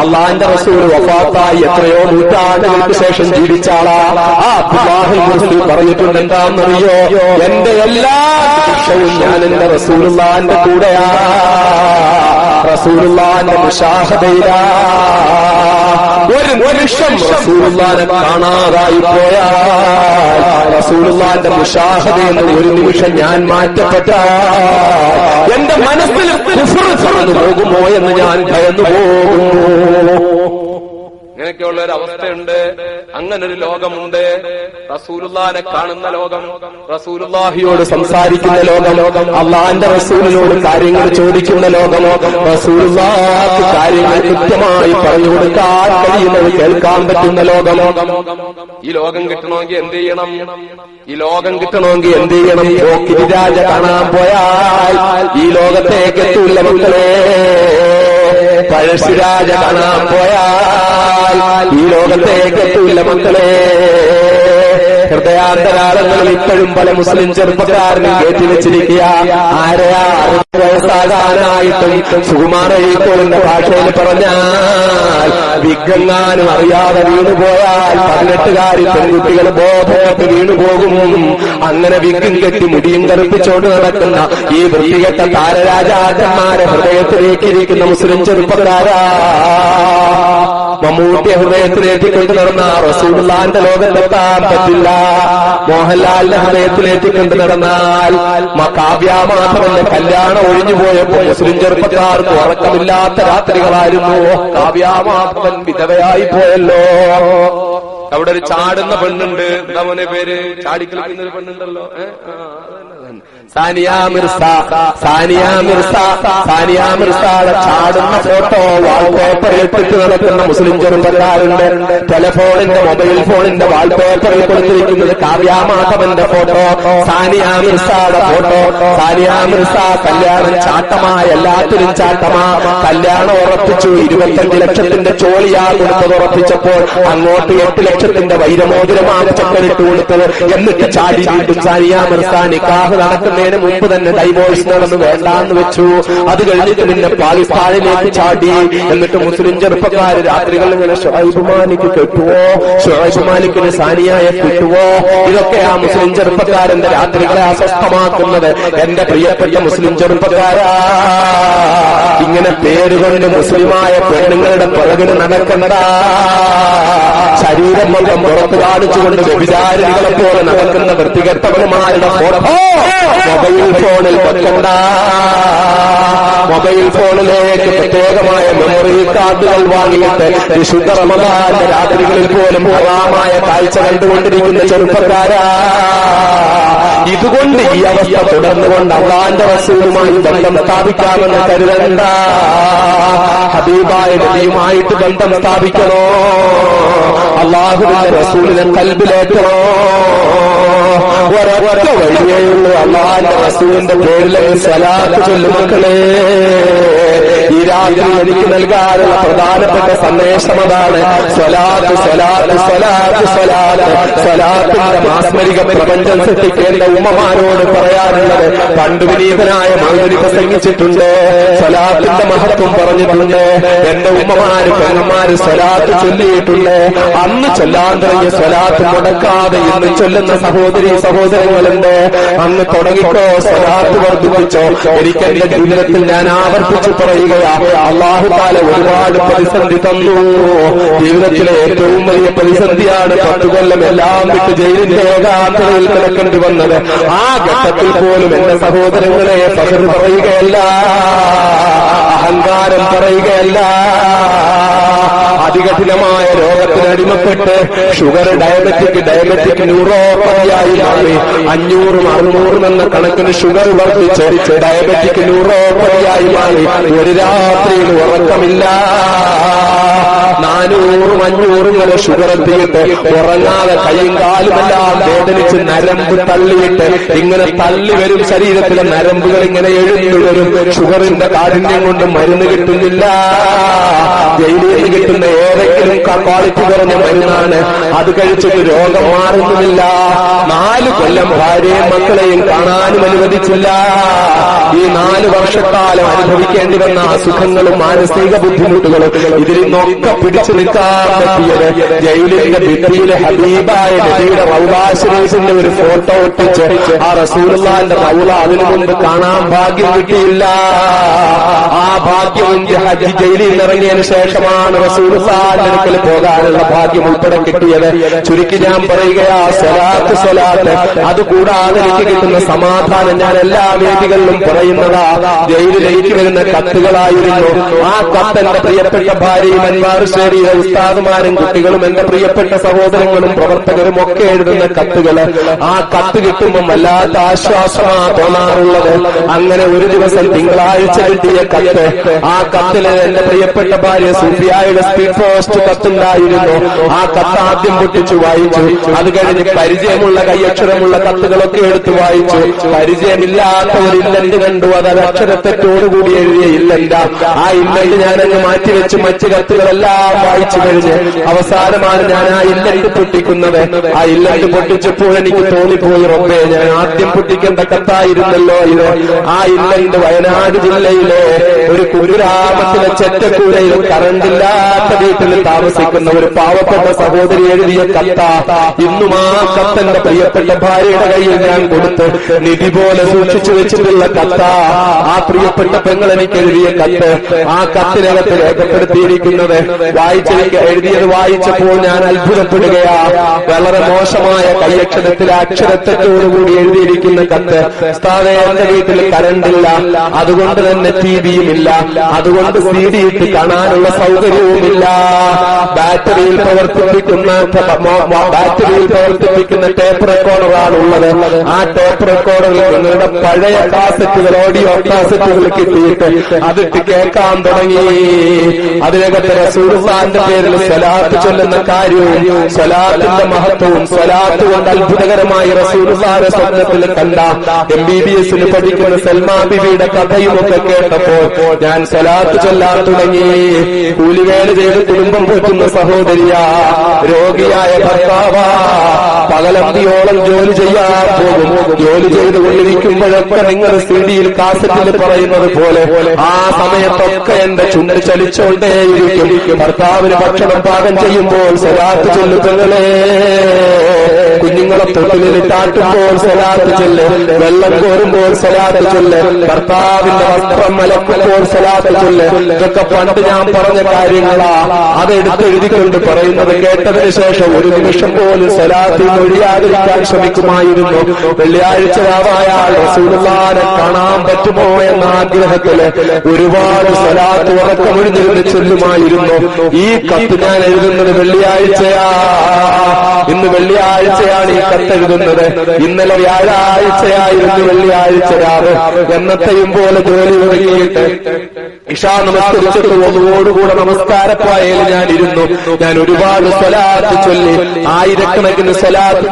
അള്ളാന്റെ റസൂൽ വഫാത്തായി എത്രയോ നൂറ്റാണ്ടുകൾക്ക് ശേഷം ജീവിച്ച ആളാ ആ അബ്ദുല്ലാഹിൽ റസൂൽ പറഞ്ഞിട്ടുണ്ട് എന്താണെന്നറിയോ? എന്റെ എല്ലാ ഞാൻ എന്റെ റസൂലുള്ളാന്റെ കൂടെയാ റസൂലുള്ളാന്റെ മുഷാഹദയിലാ ഒരു നിമിഷം റസൂലുള്ളാനെ കാണാതായി പോയാ റസൂലുള്ളാന്റെ മുഷാഹദയിൽ എന്ന് ഒരു നിമിഷം ഞാൻ മാറ്റപ്പെട്ട എന്റെ മനസ്സിൽ പോകുമോ? എന്ന് ഞാൻ ഭയന്നു പോകുന്നു ഇങ്ങനെയൊക്കെയുള്ള ഒരു അവസ്ഥയുണ്ട് അങ്ങനൊരു ലോകമുണ്ട്. റസൂലുല്ലാനെ കാണുന്ന ലോകം റസൂലുല്ലാഹിയോട് സംസാരിക്കുന്ന ലോകം അള്ളാന്റെ റസൂലിനോട് കാര്യങ്ങൾ ചോദിക്കുന്ന ലോകം റസൂലുല്ലാഹി കാര്യങ്ങൾ കൃത്യമായി പറഞ്ഞു കൊടുക്കാൻ കഴിയുന്നത് കേൾക്കാൻ പറ്റുന്ന ലോകം. ഈ ലോകം കിട്ടണമെങ്കിൽ എന്ത് ചെയ്യണം? ഈ ലോകം കിട്ടണമെങ്കിൽ എന്ത് ചെയ്യണം? രാജ കാണാൻ പോയാൽ ഈ ലോകത്തേക്ക് എത്തൂല്ല മക്കളെ. പഴശ്ശിരാജ കാണാൻ പോയാൽ എത്തൂല്ല മക്കളെ. ഹൃദയാന്തരാളങ്ങളിൽ ഇപ്പോഴും പല മുസ്ലിം ചെറുപ്പക്കാരനും കയറ്റി വെച്ചിരിക്കുക. ആരെയാ? അറുപത് വയസ്സാകാനായിട്ടും സുകുമാര ഭാഷയിൽ പറഞ്ഞാൽ വിഗങ്ങാനും അറിയാതെ വീണുപോയാൽ പതിനെട്ടുകാരി പെൺകുട്ടികൾ ബോധമൊക്കെ വീണുപോകും അങ്ങനെ വിഗം കെട്ടി മുടിയും കറുപ്പിച്ചോണ്ട് നടക്കുന്ന ഈ വൃത്തികെട്ട താരരാജാജന്മാരെ ഹൃദയത്തിലേക്കിരിക്കുന്ന മുസ്ലിം ചെറുപ്പക്കാരാ. മമ്മൂട്ടിയെ ഹൃദയത്തിലേക്ക് കൊണ്ട് നടന്ന റസൂലുള്ളാന്റെ ലോകത്തെത്താൻ പറ്റില്ല. മോഹൻലാലിന്റെ ഹൃദയത്തിലേക്ക് കൊണ്ട് നടന്നാൽ കാവ്യാമാധവന്റെ കല്യാണം ഒഴിഞ്ഞു പോയപ്പോ മുസ്ലിം ചെറുപ്പക്കാർക്ക് ഉറക്കമില്ലാത്ത രാത്രികളായിരുന്നു. കാവ്യാമാധവൻ വിധവയായി പോയല്ലോ. അവിടെ ഒരു ചാടുന്ന പെണ്ണുണ്ട്. എന്താ മോനെ പേര്? ചാടിക്കളിക്കുന്ന ഒരു പെണ്ണുണ്ടല്ലോ സാനിയ സാനിയ സാനിയ ചാടുന്ന ഫോട്ടോ വാൾപേപ്പറിൽ ഇട്ടിട്ട് നടക്കുന്ന മുസ്ലിം ചെറുപ്പക്കാരുണ്ട് ടെലഫോണിന്റെ മൊബൈൽ ഫോണിന്റെ വാൾപേപ്പറിൽ കൊടുത്തിരിക്കുന്നത് കാവ്യാമാധവന്റെ ഫോട്ടോ സാനിയ ഫോട്ടോ സാനിയ മിർസ കല്യാണം ചാട്ടമാ എല്ലാത്തിനും ചാട്ടമാ കല്യാണം ഉറപ്പിച്ചു ഇരുപത്തഞ്ച് ലക്ഷത്തിന്റെ ചോളിയാ കൊടുത്തത് ഉറപ്പിച്ചപ്പോൾ അങ്ങോട്ട് എട്ട് ലക്ഷത്തിന്റെ വൈരമോതിരമാണ് ചക്കരിട്ട് കൊടുത്തത്. എന്നിട്ട് ചാടി വീണ്ടും സാനിയ നിക്കാഹ് നടക്കുന്നതിന് മുമ്പ് തന്നെ ഡൈവോഴ്സ് നടന്നു വേണ്ടാന്ന് വെച്ചു. അത് കഴിഞ്ഞിട്ട് പിന്നെ പാകിസ്ഥാനിലേക്ക് ചാടി. എന്നിട്ട് മുസ്ലിം ചെറുപ്പക്കാര് രാത്രികളിൽ ഇങ്ങനെ ഷുഹൈബ് മാലിക്ക് കെട്ടുവോ? ഷുഹൈബ് മാലിക്കിന് സാനിയായെ കിട്ടുവോ? ഇതൊക്കെ ആ മുസ്ലിം ചെറുപ്പക്കാരന്റെ രാത്രികളെ അസ്വസ്ഥമാക്കുന്നത്. എന്റെ പ്രിയപ്പെട്ട മുസ്ലിം ചെറുപ്പക്കാരാ. ഇങ്ങനെ പേരുകൊണ്ട് മുസ്ലിമായ പെണ്ണുങ്ങളുടെ പിറകിന് നടക്കണ്ട ശരീരം മുഖം പുറത്ത് കാണിച്ചുകൊണ്ട് വ്യഭിചാരികളെ പോലെ നടക്കുന്ന വൃത്തികെട്ടവന്മാരുടെ ഫോട്ടോ മൊബൈൽ ഫോണിൽ വെക്കണ്ട. മൊബൈൽ ഫോണിലേക്ക് പ്രത്യേകമായ മെമ്മറി കാർഡുകൾ വാങ്ങിയിട്ട് വിശുദ്ധ റമദാന്റെ രാത്രികളിൽ പോലും ഹറാമായ കാഴ്ച കണ്ടുകൊണ്ടിരിക്കുന്ന ചെറുപ്പക്കാരാ. ഇതുകൊണ്ട് ഈ അവസ്ഥ തുടർന്നുകൊണ്ട് അള്ളാന്റെ വസൂലുമായി ബന്ധം സ്ഥാപിക്കാമെന്ന് കരുതണ്ട. ഹബീബായ നബിയുമായിട്ട് ബന്ധം സ്ഥാപിക്കണോ? അള്ളാഹുവിന്റെ റസൂലിനെ കൽബിലേറ്റണോ? ഒരൊറ്റ വഴിയേയുള്ളൂ അള്ളാന്റെ റസൂലിന്റെ പേരിൽ സലാത്ത് ചൊല്ലു മക്കളെ. ഈ രാത്രി എനിക്ക് നൽകാനുള്ള പ്രധാനപ്പെട്ട സന്ദേശം അതാണ്. സ്വലാത്ത് സ്വലാത്ത് സ്വലാത്ത് സ്വലാത്ത്. സ്വലാത്തിന്റെ മാസ്മരിക പ്രപഞ്ചം സൃഷ്ടിക്കേണ്ട ഉമ്മമാരോട് പറയാനുള്ളത് പണ്ട് വിനീതനായ പ്രസംഗിച്ചിട്ടുണ്ട്. സ്വലാത്തിന്റെ മഹത്വം പറഞ്ഞിട്ടുണ്ട്. എന്റെ ഉമ്മമാര് പെങ്ങന്മാര് സ്വലാത്ത് ചൊല്ലിയിട്ടുണ്ട്. അന്ന് ചൊല്ലാൻ തുടങ്ങിയ സ്വലാത്ത് മുടക്കാതെ ഇന്ന് ചൊല്ലുന്ന സഹോദരി സഹോദരങ്ങളുണ്ട്. അന്ന് തുടങ്ങിക്കോ സ്വലാത്ത് വർദ്ധിപ്പിച്ചോ. ഒരിക്കലിന്റെ ജീവിതത്തിൽ ഞാൻ ആവർത്തിച്ചു പറയുകയാ അള്ളാഹു താല ഒരുപാട് പ്രതിസന്ധി തന്നു. ജീവിതത്തിലെ ഏറ്റവും വലിയ പ്രതിസന്ധിയാണ് പത്തു കൊല്ലം എല്ലാം വിട്ട് ജയിലിന്റെ ഏകാന്തതയിൽ കിടക്കേണ്ടി വന്നത്. ആ ഘട്ടത്തിൽ പോലും എന്റെ സഹോദരങ്ങളെ പകർ പറയുകയല്ല അഹങ്കാരം പറയുകയല്ല. അതികഠിനമായ രോഗത്തിന് അടിമപ്പെട്ട് ഷുഗർ ഡയബറ്റിക് ഡയബറ്റിക് ന്യൂറോപ്പതിയായി മാറി. അഞ്ഞൂറും അറുന്നൂറും എന്ന കണക്കിന് ഷുഗർ വർദ്ധിച്ച് ഡയബറ്റിക് ന്യൂറോപ്പതിയായി മാറി. ഒരു രാത്രിയിൽ ഉറക്കമില്ല. നാനൂറ് അഞ്ഞൂറും വരെ ഷുഗർ എത്തിയിട്ട് ഉറങ്ങാതെ കൈയും കാലുമെല്ലാം വേദനിച്ച് നരമ്പ് തള്ളിയിട്ട് ഇങ്ങനെ തള്ളി വരും ശരീരത്തിലെ നരമ്പുകൾ ഇങ്ങനെ എഴുതി വരും. ഷുഗറിന്റെ കാഠിന്യം കൊണ്ട് മരുന്ന് കിട്ടുന്നില്ല. ജയിലിൽ കിട്ടുന്ന ഏതെങ്കിലും ക്വാളിറ്റി കുറഞ്ഞ മരുന്നാണ്. അത് കഴിച്ചിട്ട് രോഗം മാറുന്നില്ല നാല് കൊല്ലം ഭാര്യയും മക്കളെയും കാണാനും അനുവദിച്ചില്ല. ഈ നാല് വർഷക്കാലം അനുഭവിക്കേണ്ടി വന്ന അസുഖങ്ങളും മാനസിക ബുദ്ധിമുട്ടുകളും ഇതിൽ നിന്നൊക്കെ പിടിച്ചു നിൽക്കാൻ പറ്റിയത് ജയിലിന്റെ ഭിത്തിയിലെ ഹബീബായ നബിയുടെ റൗലാശ്രീസിന്റെ ഒരു ഫോട്ടോ ഒട്ടിച്ച് ആ റസൂലുള്ളാന്റെ റൗല അതിനു മുമ്പ് കാണാൻ ഭാഗ്യം കിട്ടിയില്ല. ആ ഭാഗ്യം ഹജ്ജ് ജയിലിൽ ഇറങ്ങിയതിനു ശേഷമാണ് അടുക്കൽ പോകാനുള്ള ഭാഗ്യം ഉൾപ്പെടെ കിട്ടിയത്. ചുരുക്കി ഞാൻ പറയുകയാ അതുകൂടാതെ എനിക്ക് കിട്ടുന്ന സമാധാനം ഞാൻ എല്ലാ വേദികളിലും പറയുന്നതാ ജയിലിലേക്ക് വരുന്ന കത്തുകളായിരുന്നു. ആ കത്ത് എന്റെ പ്രിയപ്പെട്ട ഭാര്യയും അൻവാറുശ്ശേരിയിലെ ഉസ്താദുമാരും കുട്ടികളും എന്റെ പ്രിയപ്പെട്ട സഹോദരങ്ങളും പ്രവർത്തകരും ഒക്കെ എഴുതുന്ന കത്തുകൾ ആ കത്ത് കിട്ടുമ്പോൾ വല്ലാത്ത ആശ്വാസമാ തോന്നാറുള്ളത്. അങ്ങനെ ഒരു ദിവസം തിങ്കളാഴ്ച കിട്ടിയ കത്ത് ആ കത്തിൽ എന്റെ പ്രിയപ്പെട്ട ഭാര്യ സൂഫിയായുടെ സ്പീഡ് പോസ്റ്റ് കത്തുണ്ടായിരുന്നു. ആ കത്ത് ആദ്യം പൊട്ടിച്ചു വായിച്ചു. അത് കഴിഞ്ഞ് പരിചയമുള്ള കയ്യക്ഷരമുള്ള കത്തുകളൊക്കെ എടുത്തു വായിച്ചു. പരിചയമില്ലാത്ത ഒരു ഇല്ലന്റ് കണ്ടു. അത് അക്ഷരത്തെറ്റോടുകൂടി എഴുതിയ ഇല്ലല്ല ആ ഇല്ലന്റ് ഞാനങ്ങ് മാറ്റിവെച്ച് മറ്റ് കത്തുകളെല്ലാം വായിച്ചു കഴിഞ്ഞ് അവസാനമാണ് ഞാൻ ആ ഇല്ലന്റ് പൊട്ടിക്കുന്നത്. ആ ഇല്ലന്റ് പൊട്ടിച്ചപ്പോൾ എനിക്ക് തോന്നിപ്പോയി റൊമ്പേ ഞാൻ ആദ്യം പൊട്ടിക്കേണ്ട കത്തായിരുന്നല്ലോ ഇത്. ആ ഇല്ലന്റ് വയനാട് ജില്ലയിലെ ഒരു കുഗ്രാമത്തിലെ ചെറ്റക്കൂരയിൽ കറണ്ടില്ലാത്ത വീട്ടിൽ താമസിക്കുന്ന ഒരു പാവപ്പെട്ട സഹോദരി എഴുതിയ കത്ത ഇന്നും ആ കത്തന്റെ പ്രിയപ്പെട്ട ഭാര്യയുടെ കയ്യിൽ ഞാൻ കൊടുത്ത് നിധി പോലെ സൂക്ഷിച്ചു വെച്ചിട്ടുള്ള കത്ത. ആ പ്രിയപ്പെട്ട പെങ്ങൾ എനിക്ക് എഴുതിയ കത്ത്. ആ കത്തിനകത്ത് രേഖപ്പെടുത്തിയിരിക്കുന്നത് വായിച്ചെനിക്ക് എഴുതിയത് വായിച്ചപ്പോൾ ഞാൻ അത്ഭുതപ്പെടുകയാ. വളരെ മോശമായ കൈയക്ഷരത്തിൽ അക്ഷരത്തെറ്റോടുകൂടി എഴുതിയിരിക്കുന്ന കത്ത്. സ്ഥാതെ എന്റെ വീട്ടിൽ കരണ്ടില്ല അതുകൊണ്ട് തന്നെ ടി വിയും ഇല്ല. അതുകൊണ്ട് സി കാണാനുള്ള സൗകര്യവുമില്ല. ബാറ്ററിയിൽ പ്രവർത്തിപ്പിക്കുന്ന ബാറ്ററിയിൽ പ്രവർത്തിപ്പിക്കുന്ന ടേപ്പ് റെക്കോർഡറാണ് ഉള്ളത്. ആ ടേപ്പ് റെക്കോർഡറിൽ നിങ്ങളുടെ പഴയ കാസറ്റുകൾ ഓഡിയോ കാസറ്റുകൾ കിട്ടിയിട്ട് അതിട്ട് കേൾക്കാൻ തുടങ്ങി. അതിനകത്ത് റസൂർസാന്റെ പേരിൽ സ്വലാത്ത് ചൊല്ലുന്ന കാര്യവും സ്വലാത്തിന്റെ മഹത്വവും സ്വലാത്ത് കൊണ്ട് അത്ഭുതകരമായി റസൂർസാന്റെ സ്വപ്നത്തിൽ കണ്ട എം ബി ബി എസിന് പഠിക്കുന്ന സൽമാ ബിബിയുടെ കഥയും ഒക്കെ കേട്ടപ്പോൾ ഞാൻ സ്വലാത്ത് ചൊല്ലാൻ തുടങ്ങി. കൂലിവേല ചെയ്ത് കുടുംബം പോറ്റുന്ന സഹോദരിയ രോഗിയായ ഭർത്താവാ. പകലന്തിയോളം ജോലി ചെയ്യാൻ പോകും. ജോലി ചെയ്തുകൊണ്ടിരിക്കുമ്പോഴൊക്കെ നിങ്ങൾ സിഡിയിൽ കാസറ്റിൽ പറയുന്നത് പോലെ ആ സമയത്തൊക്കെ എന്റെ ചുണ്ട് ചലിച്ചോണ്ടേയിരിക്കും ഭർത്താവിന് ഭക്ഷണം പാകം ചെയ്യുമ്പോൾ സ്വരാത്ത് ചൊല്ലുകളെ തൊട്ടിലിട്ടാട്ടുമ്പോൾ സ്വലാത്ത് ചൊല്ല് വെള്ളം കോരുമ്പോൾ സ്വലാത്ത് ചൊല്ല് ഭർത്താവിന്റെ വസ്ത്രം മലക്കുമ്പോൾ സ്വലാത്ത് ചൊല്ല്. ഇതൊക്കെ പണ്ട് ഞാൻ പറഞ്ഞ കാര്യങ്ങളാ. അതെടുത്ത് എഴുതിക്കൊണ്ട് പറയുന്നത് കേട്ടതിന് ശേഷം ഒരു നിമിഷം പോലും സ്വലാത്തിൽ ഒഴിയാതിരിക്കാൻ ശ്രമിക്കുമായിരുന്നു. വെള്ളിയാഴ്ച രാവായാൽ റസൂലുള്ളാനെ കാണാൻ പറ്റുമോ എന്ന ആഗ്രഹത്തിൽ ഒരുപാട് സ്വലാത്ത് ഉറക്കമൊഴിഞ്ഞിരുന്ന് ചൊല്ലുമായിരുന്നു. ഈ കത്ത് ഞാൻ എഴുതുന്നത് വെള്ളിയാഴ്ചയാ. ഇന്ന് വെള്ളിയാഴ്ചയാണ് ഈ കത്ത് എഴുതുന്നത് ഇന്നലെ വ്യാഴാഴ്ചയായിരുന്നു വെള്ളിയാഴ്ച രാവ്. എന്നത്തെയും പോലെ ജോലി തുടങ്ങിയിട്ട് ഇഷാ നമസ്കരിച്ചിട്ട് ഒന്നുകൂടെ നമസ്കാരപ്പായയിൽ ഞാൻ ഇരുന്നു ഞാൻ ഒരുപാട് സ്വലാത്ത് ചൊല്ലി. ആയിരക്കണക്കിന് സ്വലാത്ത്